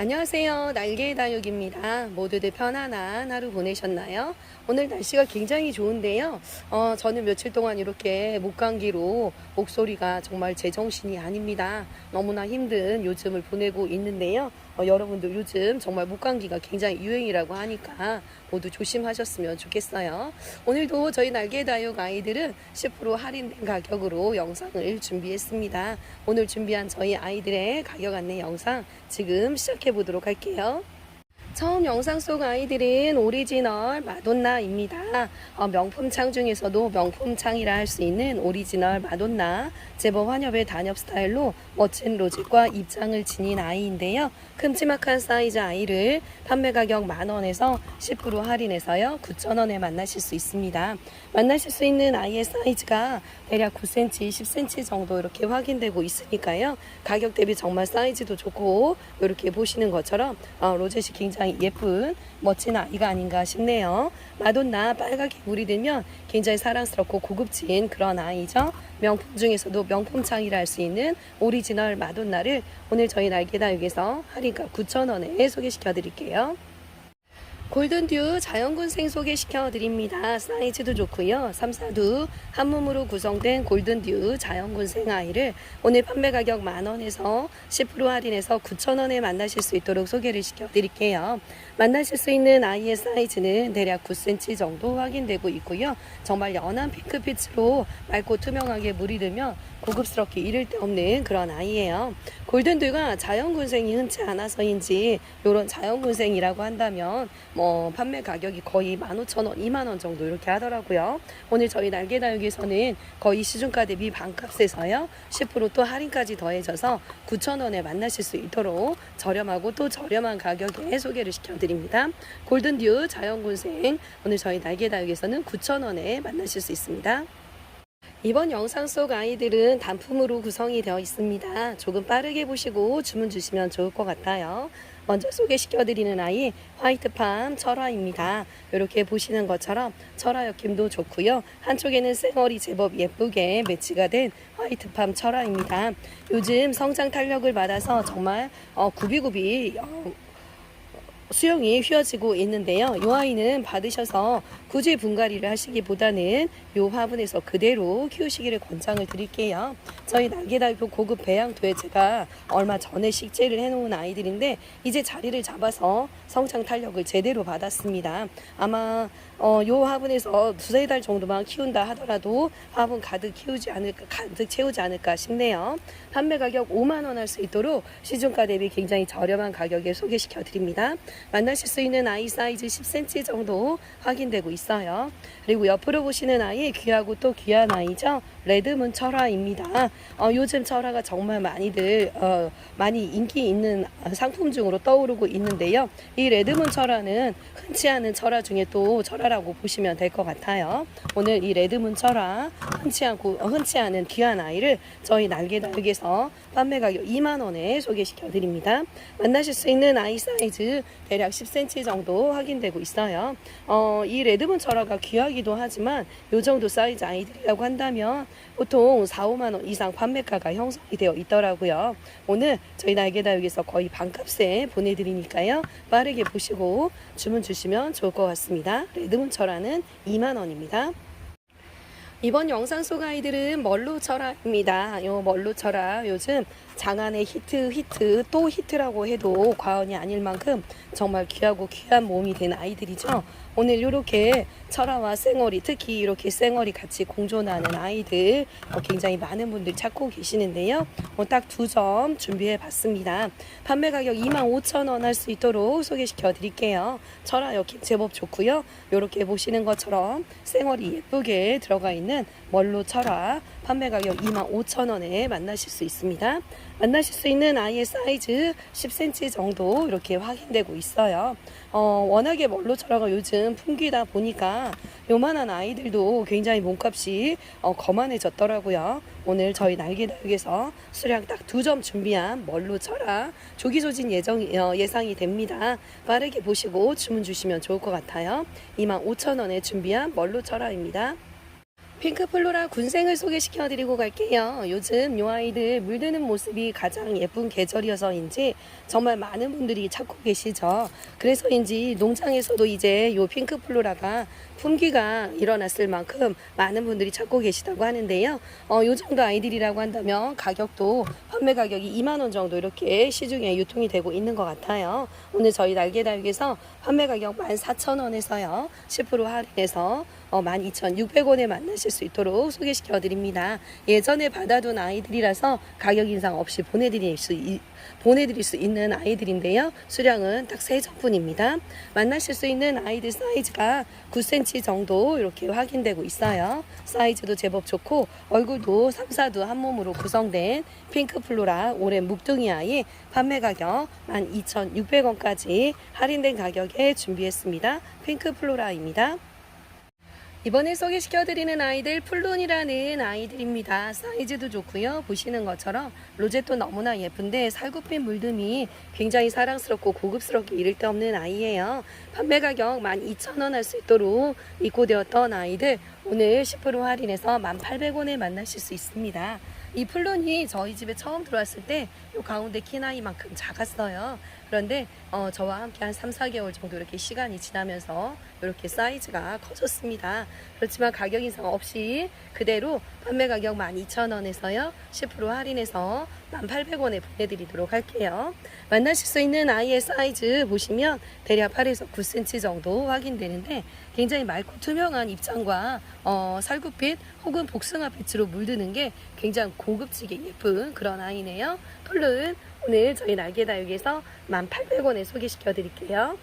안녕하세요. 날개의 다육입니다. 모두들 편안한 하루 보내셨나요? 오늘 날씨가 굉장히 좋은데요. 어, 저는 며칠 동안 이렇게 목감기로 목소리가 정말 제정신이 아닙니다. 너무나 힘든 요즘을 보내고 있는데요. 어, 여러분들 요즘 정말 목감기가 굉장히 유행이라고 하니까 모두 조심하셨으면 좋겠어요. 오늘도 저희 날개 다육 아이들은 10% 할인된 가격으로 영상을 준비했습니다. 오늘 준비한 저희 아이들의 가격 안내 영상 지금 시작해 보도록 할게요. 처음 영상 속 아이들은 오리지널 마돈나입니다. 어, 명품창 중에서도 명품창이라 할 수 있는 오리지널 마돈나 제법 환엽의 단엽 스타일로 멋진 로직과 입장을 지닌 아이인데요. 큼지막한 사이즈 아이를 판매 가격 만원에서 10% 할인해서요 9,000원에 만나실 수 있습니다. 만나실 수 있는 아이의 사이즈가 대략 9cm, 10cm 정도 이렇게 확인되고 있으니까요. 가격 대비 정말 사이즈도 좋고 이렇게 보시는 것처럼 어, 로zet이 굉장히 예쁜 멋진 아이가 아닌가 싶네요. 마돈나 빨갛게 물이 들면 굉장히 사랑스럽고 고급진 그런 아이죠. 명품 중에서도 명품창이라 할 수 있는 오리지널 마돈나를 오늘 저희 날개다육에서 할인가 9,000원에 소개시켜 드릴게요. 골든듀 자연군 생 소개시켜 드립니다. 사이즈도 좋고요. 3, 4두 한 몸으로 구성된 골든듀 자연군 생 아이를 오늘 판매 가격 만원에서 10% 할인해서 9천원에 만나실 수 있도록 소개를 시켜 드릴게요. 만나실 수 있는 아이의 사이즈는 대략 9cm 정도 확인되고 있고요. 정말 연한 핑크빛으로 맑고 투명하게 물이 들면 고급스럽게 이를 데 없는 그런 아이예요. 골든듀가 자연군생이 흔치 않아서인지 이런 자연군생이라고 한다면 뭐 판매 가격이 거의 15,000원, 2만원 정도 이렇게 하더라고요. 오늘 저희 날개다육에서는 거의 시중가 대비 반값에서요. 10%또 할인까지 더해져서 9,000원에 만나실 수 있도록 저렴하고 또 저렴한 가격에 소개를 시켜드립니다. 골든듀 자연군생 오늘 저희 날개다육에서는 9,000원에 만나실 수 있습니다. 이번 영상 속 아이들은 단품으로 구성이 되어 있습니다. 조금 빠르게 보시고 주문 주시면 좋을 것 같아요. 먼저 소개시켜드리는 아이 화이트팜 철화입니다. 이렇게 보시는 것처럼 철화 엮임도 좋고요. 한쪽에는 쌩얼이 제법 예쁘게 매치가 된 화이트팜 철화입니다. 요즘 성장 탄력을 받아서 정말 어, 구비구비 어, 수영이 휘어지고 있는데요. 이 아이는 받으셔서 굳이 분갈이를 하시기보다는 이 화분에서 그대로 키우시기를 권장을 드릴게요. 저희 날개달표 고급 배양토에 제가 얼마 전에 식재를 해놓은 아이들인데 이제 자리를 잡아서 성장 탄력을 제대로 받았습니다. 아마 어, 요 화분에서 두세 달 정도만 키운다 하더라도 화분 가득 키우지 않을까, 가득 채우지 않을까 싶네요. 판매 가격 5만 원 할 수 있도록 시중가 대비 굉장히 저렴한 가격에 소개시켜 드립니다. 만나실 수 있는 아이 사이즈 10cm 정도 확인되고 있어요. 그리고 옆으로 보시는 아이 귀하고 또 귀한 아이죠. 레드문 철화입니다. 어, 요즘 철화가 정말 많이들 어, 많이 인기 있는 상품 중으로 떠오르고 있는데요. 이 레드문 철화는 흔치 않은 철화 중에 또 철화라고 보시면 될 것 같아요. 오늘 이 레드문 철화 흔치 않고 어, 흔치 않은 귀한 아이를 저희 날개다육에서 판매 가격 2만 원에 소개시켜 드립니다. 만나실 수 있는 아이 사이즈 대략 10cm 정도 확인되고 있어요. 어, 이 레드문 철화가 귀하기도 하지만 요 정도 사이즈 아이들이라고 한다면 보통 4, 5만 원 이상 판매가가 형성이 되어 있더라고요. 오늘 저희 날개다육에서 거의 반값에 보내드리니까요. 빠르게 보시고 주문 주시면 좋을 것 같습니다. 레드문 철화는 2만 원입니다. 이번 영상 속 아이들은 멀루철화입니다. 요 멀루철화 요즘 장안의 히트 히트 또 히트라고 해도 과언이 아닐 만큼 정말 귀하고 귀한 몸이 된 아이들이죠. 오늘 이렇게 철화와 쌩얼이 특히 이렇게 쌩얼이 같이 공존하는 아이들 어, 굉장히 많은 분들 찾고 계시는데요. 어, 딱두 점 준비해 봤습니다. 판매 가격 25,000원 할 수 있도록 소개시켜 드릴게요. 철화 여기 제법 좋고요. 이렇게 보시는 것처럼 쌩얼이 예쁘게 들어가 있는 멀로 철화 판매 가격 25,000원에 만나실 수 있습니다. 만나실 수 있는 아이의 사이즈 10cm 정도 이렇게 확인되고 있어요. 어, 워낙에 멀로 철화가 요즘 풍기다 보니까 요만한 아이들도 굉장히 몸값이 어, 거만해졌더라고요. 오늘 저희 날개다육에서 수량 딱 두 점 준비한 멀로 철화 조기 소진 예정, 어, 예상이 됩니다. 빠르게 보시고 주문 주시면 좋을 것 같아요. 25,000원에 준비한 멀로 철화입니다. 핑크 플로라 군생을 소개시켜 드리고 갈게요. 요즘 요 아이들 물드는 모습이 가장 예쁜 계절이어서인지 정말 많은 분들이 찾고 계시죠. 그래서인지 농장에서도 이제 요 핑크 플로라가 품귀가 일어났을 만큼 많은 분들이 찾고 계시다고 하는데요. 어, 요 정도 아이들이라고 한다면 가격도 판매 가격이 2만 원 정도 이렇게 시중에 유통이 되고 있는 것 같아요. 오늘 저희 날개다육에서 판매 가격 14,000원에서요. 10% 할인해서 어, 12,600원에 만나실 수 있도록 소개시켜 드립니다. 예전에 받아둔 아이들이라서 가격 인상 없이 보내드릴 수, 이- 보내드릴 수 있는 아이들인데요. 수량은 딱세 점뿐입니다. 만나실 수 있는 아이들 사이즈가 9cm 정도 이렇게 확인되고 있어요. 사이즈도 제법 좋고 얼굴도 3, 4두 한 몸으로 구성된 핑크 플로라 올해 묵둥이 아이 판매 가격 12,600원까지 할인된 가격에 준비했습니다. 핑크 플로라입니다. 이번에 소개시켜드리는 아이들 플론이라는 아이들입니다. 사이즈도 좋고요. 보시는 것처럼 로제도 너무나 예쁜데 살구핀 물듬이 굉장히 사랑스럽고 고급스럽게 이를 데 없는 아이예요. 판매 가격 12,000원 할 수 있도록 입고되었던 아이들 오늘 10% 할인해서 1,800원에 만나실 수 있습니다. 이 플론이 저희 집에 처음 들어왔을 때요 가운데 키 나이만큼 작았어요. 그런데 어, 저와 함께 한 3, 4개월 정도 이렇게 시간이 지나면서 이렇게 사이즈가 커졌습니다. 그렇지만 가격 인상 없이 그대로 판매 가격 12,000원에서요. 10% 할인해서 1,800원에 보내드리도록 할게요. 만나실 수 있는 아이의 사이즈 보시면 대략 8에서 9cm 정도 확인되는데 굉장히 맑고 투명한 입장과 어, 살구빛 혹은 복숭아빛으로 물드는 게 굉장히 고급지게 예쁜 그런 아이네요. 폴른 오늘 저희 날개다육에서 1,800원에 소개시켜 드릴게요.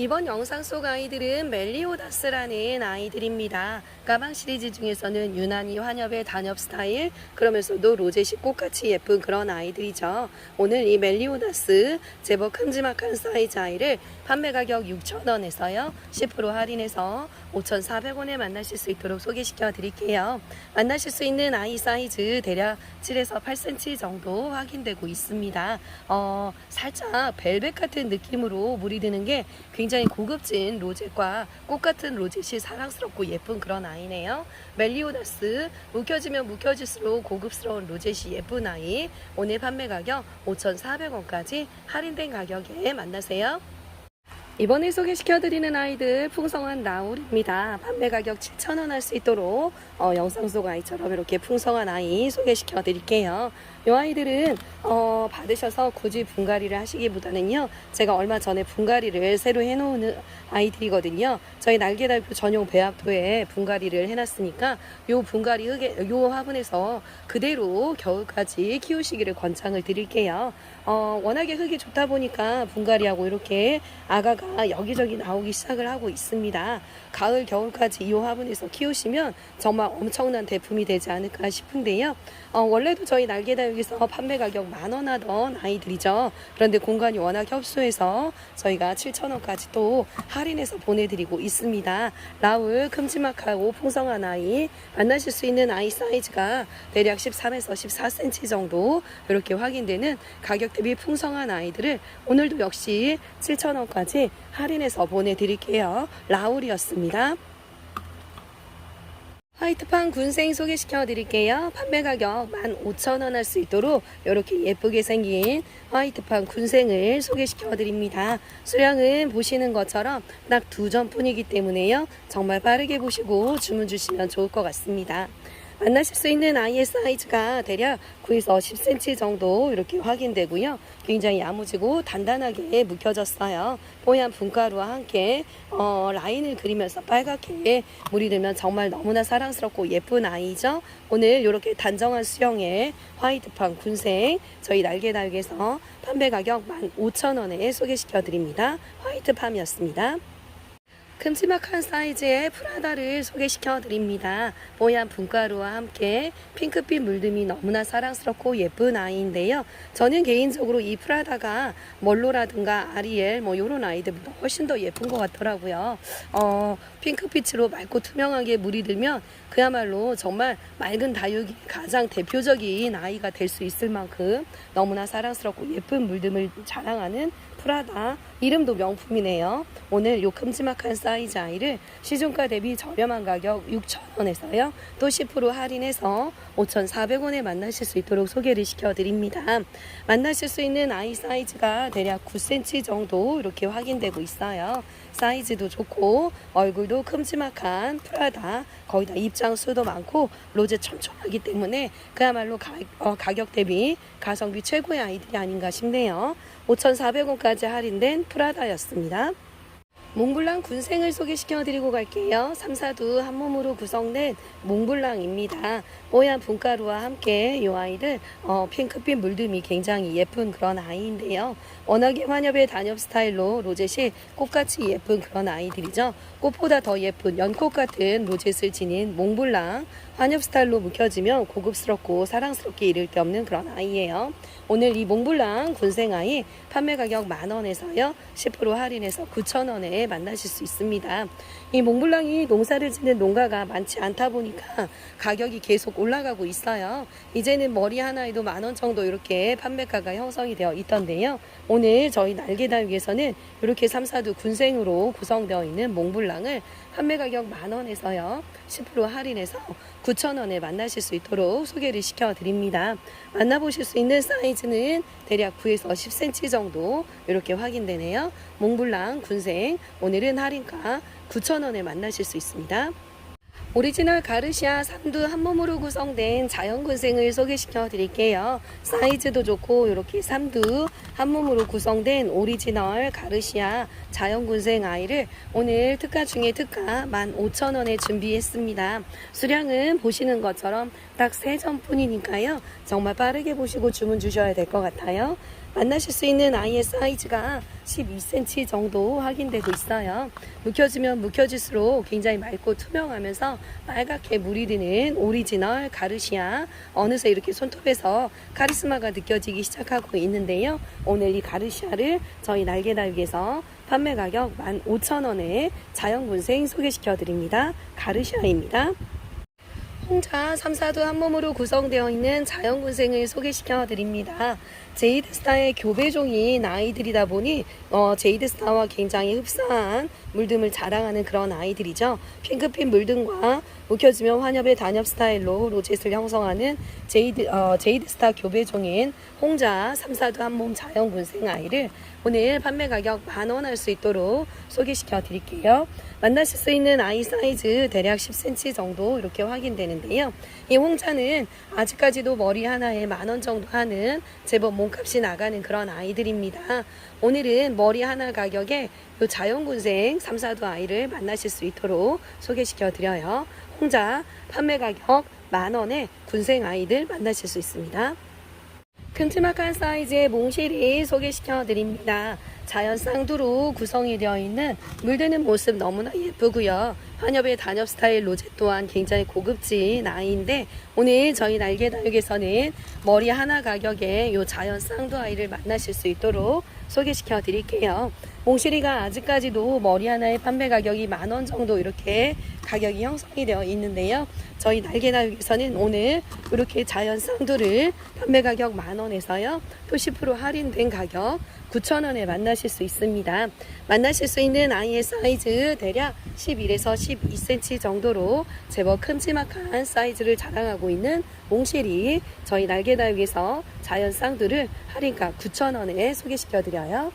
이번 영상 속 아이들은 멜리오다스라는 아이들입니다. 가방 시리즈 중에서는 유난히 환엽의 단엽 스타일, 그러면서도 로제식 꽃같이 예쁜 그런 아이들이죠. 오늘 이 멜리오다스 제법 큼지막한 사이즈 아이를 판매 가격 6,000원에서요. 10% 할인해서 5,400원에 만나실 수 있도록 소개시켜 드릴게요. 만나실 수 있는 아이 사이즈 대략 7에서 8cm 정도 확인되고 있습니다. 어, 살짝 벨벳 같은 느낌으로 물이 드는 게 굉장히 고급진 로제과 꽃 같은 로제시 사랑스럽고 예쁜 그런 아이 네요. 멜리오다스 묵혀지면 묵혀질수록 고급스러운 로제시 예쁜 아이 오늘 판매 가격 5,400원까지 할인된 가격에 만나세요. 이번에 소개시켜드리는 아이들 풍성한 나울입니다. 판매 가격 7,000원 할 수 있도록 어, 영상 속 아이처럼 이렇게 풍성한 아이 소개시켜드릴게요. 이 아이들은 어, 받으셔서 굳이 분갈이를 하시기보다는요. 제가 얼마 전에 분갈이를 새로 해놓은 아이들이거든요. 저희 날개달표 전용 배합토에 분갈이를 해놨으니까 요 분갈이 흙에 요 화분에서 그대로 겨울까지 키우시기를 권장을 드릴게요. 어, 워낙에 흙이 좋다 보니까 분갈이하고 이렇게 아가가 여기저기 나오기 시작을 하고 있습니다. 가을, 겨울까지 이 화분에서 키우시면 정말 엄청난 대품이 되지 않을까 싶은데요. 어, 원래도 저희 날개다육에서 판매 가격 만 원 하던 아이들이죠. 그런데 공간이 워낙 협소해서 저희가 7,000원까지 또 할인해서 보내드리고 있습니다. 라울 큼지막하고 풍성한 아이 만나실 수 있는 아이 사이즈가 대략 13에서 14cm 정도 이렇게 확인되는 가격 대비 풍성한 아이들을 오늘도 역시 7,000원까지 할인해서 보내드릴게요. 라울이었습니다. 화이트판 군생 소개시켜 드릴게요. 판매 가격 15,000원 할 수 있도록 이렇게 예쁘게 생긴 화이트판 군생을 소개시켜 드립니다. 수량은 보시는 것처럼 딱 두 점뿐이기 때문에요. 정말 빠르게 보시고 주문 주시면 좋을 것 같습니다. 만나실 수 있는 아이의 사이즈가 대략 9에서 10cm 정도 이렇게 확인되고요. 굉장히 야무지고 단단하게 묵혀졌어요. 뽀얀 분가루와 함께 어, 라인을 그리면서 빨갛게 물이 들면 정말 너무나 사랑스럽고 예쁜 아이죠. 오늘 이렇게 단정한 수영의 화이트판 군생 저희 날개날개에서 판매 가격 15,000원에 소개시켜 드립니다. 화이트팜이었습니다. 큼지막한 사이즈의 프라다를 소개시켜 드립니다. 뽀얀 분가루와 함께 핑크빛 물듬이 너무나 사랑스럽고 예쁜 아이인데요. 저는 개인적으로 이 프라다가 멀로라든가 아리엘 뭐 이런 아이들보다 훨씬 더 예쁜 것 같더라고요. 어, 핑크빛으로 맑고 투명하게 물이 들면 그야말로 정말 맑은 다육이 가장 대표적인 아이가 될 수 있을 만큼 너무나 사랑스럽고 예쁜 물듬을 자랑하는 프라다 이름도 명품이네요. 오늘 요 큼지막한 사이즈 아이를 시중가 대비 저렴한 가격 6,000원에서요. 또 10% 할인해서 5,400원에 만나실 수 있도록 소개를 시켜드립니다. 만나실 수 있는 아이 사이즈가 대략 9cm 정도 이렇게 확인되고 있어요. 사이즈도 좋고 얼굴도 큼지막한 프라다 거의 다 입장 수도 많고 로제 촘촘하기 때문에 그야말로 가, 어, 가격 대비 가성비 최고의 아이들이 아닌가 싶네요. 5,400원까지 할인된 프라다였습니다. 몽블랑 군생을 소개시켜 드리고 갈게요. 삼사두 한 몸으로 구성된 몽블랑입니다. 뽀얀 분가루와 함께 이 아이들 어, 핑크빛 물듬이 굉장히 예쁜 그런 아이인데요. 워낙에 환엽의 단엽 스타일로 로젯이 꽃같이 예쁜 그런 아이들이죠. 꽃보다 더 예쁜 연꽃 같은 로젯을 지닌 몽블랑 환엽 스타일로 묵혀지면 고급스럽고 사랑스럽게 이를 데 없는 그런 아이예요. 오늘 이 몽블랑 군생 아이 판매 가격 만 원에서요 10% 할인해서 9천 원에 만나실 수 있습니다. 이 몽블랑이 농사를 짓는 농가가 많지 않다 보니까 가격이 계속 올라가고 있어요. 이제는 머리 하나에도 만 원 정도 이렇게 판매가가 형성이 되어 있던데요. 오늘 저희 날개다육에서는 이렇게 삼사두 군생으로 구성되어 있는 몽블랑을 판매 가격 만 원에서요 10% 할인해서 9천 원에 만나실 수 있도록 소개를 시켜 드립니다. 만나보실 수 있는 사이즈는 대략 9에서 10cm 정도 이렇게 확인되네요. 몽블랑 군생 오늘은 할인가 9천 원에 만나실 수 있습니다. 오리지널 가르시아 삼두 한 몸으로 구성된 자연군생을 소개시켜 드릴게요. 사이즈도 좋고 이렇게 삼두 한 몸으로 구성된 오리지널 가르시아 자연군생 아이를 오늘 특가 중에 특가 15,000원에 준비했습니다. 수량은 보시는 것처럼 딱 3점 뿐이니까요. 정말 빠르게 보시고 주문 주셔야 될 것 같아요. 만나실 수 있는 아이의 사이즈가 12cm 정도 확인되고 있어요. 묵혀지면 묵혀질수록 굉장히 맑고 투명하면서 빨갛게 물이 드는 오리지널 가르시아 어느새 이렇게 손톱에서 카리스마가 느껴지기 시작하고 있는데요. 오늘 이 가르시아를 저희 날개다육에서 판매 가격 15,000원에 자연군생 소개시켜 드립니다. 가르시아입니다. 홍차 3사도 한 몸으로 구성되어 있는 자연군생을 소개시켜 드립니다. 제이드스타의 교배종인 아이들이다 보니 어, 제이드스타와 굉장히 흡사한 물듬을 자랑하는 그런 아이들이죠. 핑크빛 물듬과 묵혀지면 환엽의 단엽 스타일로 로젯을 형성하는 제이드, 어, 제이드스타 교배종인 홍자 3사도 한몸 자연군생 아이를 오늘 판매 가격 만 원 할 수 있도록 소개시켜 드릴게요. 만나실 수 있는 아이 사이즈 대략 10cm 정도 이렇게 확인되는데요. 이 홍차는 아직까지도 머리 하나에 만 원 정도 하는 제법 몸 값이 나가는 그런 아이들입니다. 오늘은 머리 하나 가격에 이 자연군생 3, 4도 아이를 만나실 수 있도록 소개시켜 드려요. 홍자 판매 가격 만 원에 군생 아이들 만나실 수 있습니다. 큼지막한 사이즈의 몽실이 소개시켜 드립니다. 자연 쌍두로 구성이 되어 있는 물드는 모습 너무나 예쁘고요. 환엽의 단엽 스타일 로제 또한 굉장히 고급진 아이인데 오늘 저희 날개 다육에서는 머리 하나 가격에 이 자연 쌍두 아이를 만나실 수 있도록 소개시켜 드릴게요. 몽실이가 아직까지도 머리 하나의 판매 가격이 만 원 정도 이렇게 가격이 형성이 되어 있는데요. 저희 날개다육에서는 오늘 이렇게 자연 쌍두를 판매 가격 만 원에서요. 또 10% 할인된 가격 9,000원에 만나실 수 있습니다. 만나실 수 있는 아이의 사이즈 대략 11에서 12cm 정도로 제법 큼지막한 사이즈를 자랑하고 있는 몽실이 저희 날개다육에서 자연 쌍두를 할인가 9,000원에 소개시켜 드려요.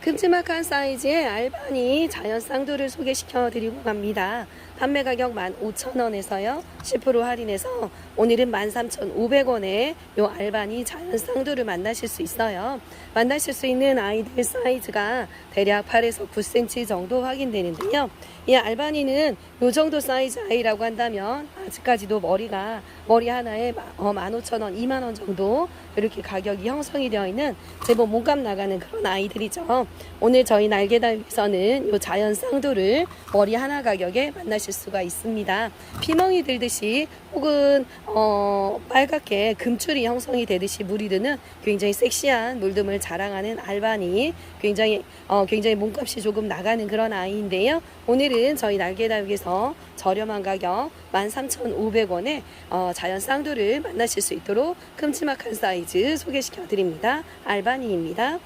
큼지막한 사이즈의 알바니 자연 쌍두를 소개시켜 드리고 갑니다. 판매 가격 15,000원에서요. 10% 할인해서 오늘은 13,500원에 요 알바니 자연 쌍두를 만나실 수 있어요. 만나실 수 있는 아이들 사이즈가 대략 8에서 9cm 정도 확인되는데요. 이 알바니는 요 정도 사이즈 아이라고 한다면 아직까지도 머리가 머리 하나에 15,000원, 2만원 정도 이렇게 가격이 형성이 되어 있는 제법 몸값 나가는 그런 아이들이죠. 오늘 저희 날개다육에서는 요 자연 쌍두를 머리 하나 가격에 만나실 수가 있습니다. 피멍이 들듯이 혹은 어, 빨갛게 금출이 형성이 되듯이 물이 드는 굉장히 섹시한 물듬을 자랑하는 알바니 굉장히 어, 굉장히 몸값이 조금 나가는 그런 아이인데요. 오늘은 저희 날개다육에서 저렴한 가격 13,500원에 어, 자연 쌍두를 만나실 수 있도록 큼지막한 사이즈 소개시켜 드립니다. 알바니입니다.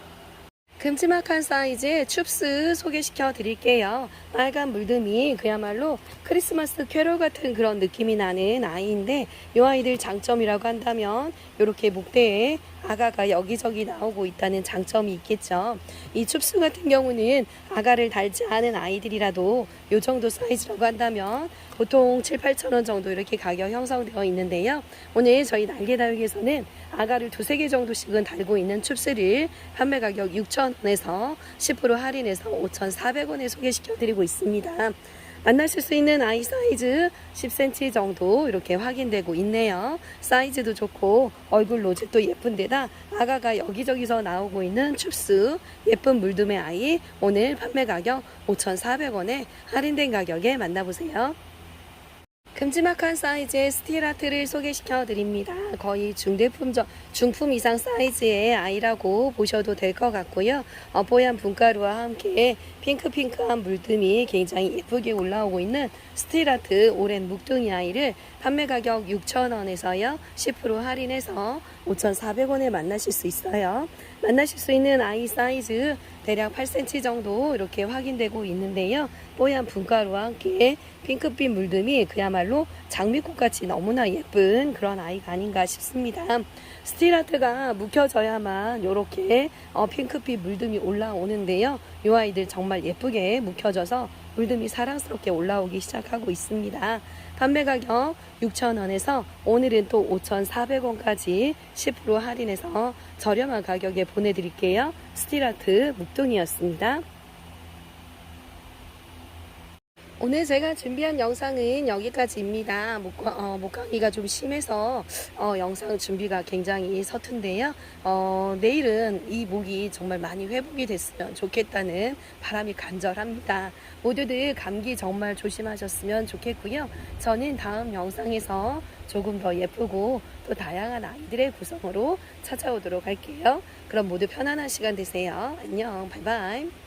큼지막한 사이즈의 춥스 소개시켜 드릴게요. 빨간 물듬이 그야말로 크리스마스 캐롤 같은 그런 느낌이 나는 아이인데 이 아이들 장점이라고 한다면 이렇게 목대에 아가가 여기저기 나오고 있다는 장점이 있겠죠. 이 춥수 같은 경우는 아가를 달지 않은 아이들이라도 이 정도 사이즈라고 한다면 보통 7, 8천 원 정도 이렇게 가격 형성되어 있는데요. 오늘 저희 날개다육에서는 아가를 두세 개 정도씩은 달고 있는 춥스를 판매 가격 6,000원에서 10% 할인해서 5,400원에 소개시켜 드리고 있습니다. 만나실 수 있는 아이 사이즈 10cm 정도 이렇게 확인되고 있네요. 사이즈도 좋고 얼굴 로직도 예쁜데다 아가가 여기저기서 나오고 있는 춥스 예쁜 물둠의 아이 오늘 판매 가격 5,400원에 할인된 가격에 만나보세요. 큼지막한 사이즈의 스틸 아트를 소개시켜 드립니다. 거의 중대품적 중품 이상 사이즈의 아이라고 보셔도 될 것 같고요. 어, 뽀얀 분가루와 함께 핑크핑크한 물듬이 굉장히 예쁘게 올라오고 있는 스틸 아트 오랜 묵둥이 아이를 판매 가격 6,000원에서요. 10% 할인해서 5,400원에 만나실 수 있어요. 만나실 수 있는 아이 사이즈 대략 8cm 정도 이렇게 확인되고 있는데요. 뽀얀 분가루와 함께 핑크빛 물듬이 그야말로 장미꽃같이 너무나 예쁜 그런 아이가 아닌가 싶습니다. 스틸아트가 묵혀져야만 이렇게 어, 핑크빛 물듬이 올라오는데요. 이 아이들 정말 예쁘게 묵혀져서 물듬이 사랑스럽게 올라오기 시작하고 있습니다. 판매 가격 6,000원에서 오늘은 또 5,400원까지 10% 할인해서 저렴한 가격에 보내드릴게요. 스틸아트 묵둥이였습니다. 오늘 제가 준비한 영상은 여기까지입니다. 목, 어, 목감기가 좀 심해서 어, 영상 준비가 굉장히 서툰데요. 어, 내일은 이 목이 정말 많이 회복이 됐으면 좋겠다는 바람이 간절합니다. 모두들 감기 정말 조심하셨으면 좋겠고요. 저는 다음 영상에서 조금 더 예쁘고 또 다양한 아이들의 구성으로 찾아오도록 할게요. 그럼 모두 편안한 시간 되세요. 안녕. 바이바이.